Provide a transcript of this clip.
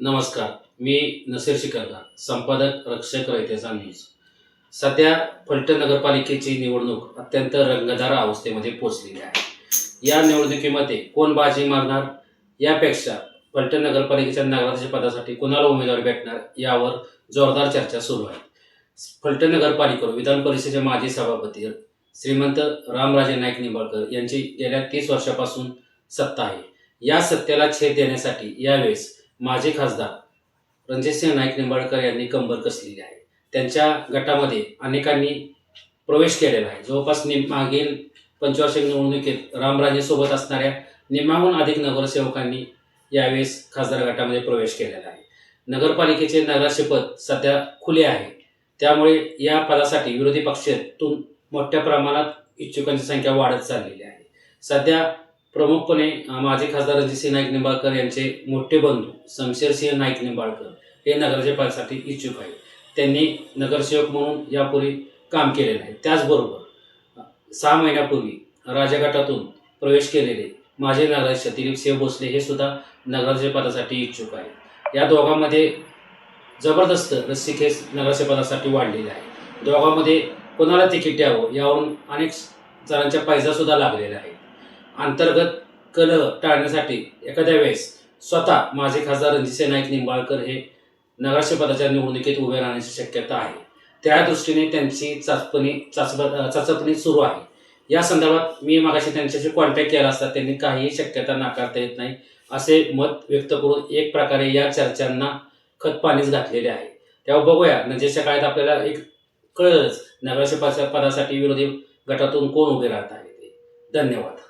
नमस्कार मी नसीर शिकरदार संपादक रक्षक रयतेचा न्यूज. सध्या फलटण नगरपालिकेची निवडणूक अत्यंत रंगदार अवस्थेमध्ये पोहोचलेली आहे. या निवडणुकीमध्ये कोण बाजी मारणार? यापेक्षा फलटण नगरपालिकेच्या नगराध्यक्ष पदासाठी कोणाला उमेदवार भेटणार? यावर जोरदार चर्चा सुरू आहे. फलटण नगरपालिकेवर विधान परिषदेचे माजी सभापती श्रीमंत रामराजे नाईक निंबाळकर यांची गेल्या तीस वर्षापासून सत्ता आहे. या सत्तेला छेद देण्यासाठी यावेळेस माजी खासदार रणजितसिंह नाईक निंबाळकर यांनी कंबर कसलेली आहे. त्यांच्या गटामध्ये अनेकांनी प्रवेश केलेला आहे. जवळपास निम मागील पंचवार्षिक निवडणुकीत रामराजेसोबत असणाऱ्या निम्माहून अधिक नगरसेवकांनी यावेळेस खासदार गटामध्ये प्रवेश केलेला आहे. नगरपालिकेचे नगराध्यक्षपद सध्या खुले आहे. त्यामुळे या पदासाठी विरोधी पक्षातून मोठ्या प्रमाणात इच्छुकांची संख्या वाढत चाललेली आहे. सध्या प्रमुखपणे माजी खासदार रणजितसिंह नाईक निंबाळकर यांचे मोठे बंधू शमशेरसिंह नाईक निंबाळकर हे नगराध्यक्षपदासाठी इच्छुक आहेत. त्यांनी नगरसेवक म्हणून यापूर्वी काम केलेलं आहे. त्याचबरोबर सहा महिन्यापूर्वी राजघाटातून प्रवेश केलेले माजी नगराध्यक्ष दिलीप सिंह भोसले हे सुद्धा नगराध्यक्षपदासाठी इच्छुक आहेत. या दोघांमध्ये जबरदस्त रस्सीखेच नगरसेपदासाठी वाढलेली आहे. दोघांमध्ये कोणाला तिकीट द्यावं यावरून अनेक जणांच्या पैजा लागलेला लागलेल्या आहेत अंतर्गत कलह टाळण्यासाठी एखाद्या वेळेस स्वतः माजी खासदार रणजितसिंह नाईक निंबाळकर हे नगराध्यक्षपदाच्या निवडणुकीत उभे राहण्याची शक्यता आहे. त्या दृष्टीने त्यांची चाचपणी चाचप चाचपणी सुरू आहे. या संदर्भात मी मागाशी त्यांच्याशी कॉन्टॅक्ट केला असता त्यांनी काहीही शक्यता नाकारता येत नाही असे मत व्यक्त करून एक प्रकारे या चर्चांना खत पाणीच घातलेले आहे. तेव्हा बघूया नजीकच्या काळात आपल्याला एक कळलंच नगराध्यक्ष पदासाठी विरोधी गटातून कोण उभे राहत आहे ते. धन्यवाद.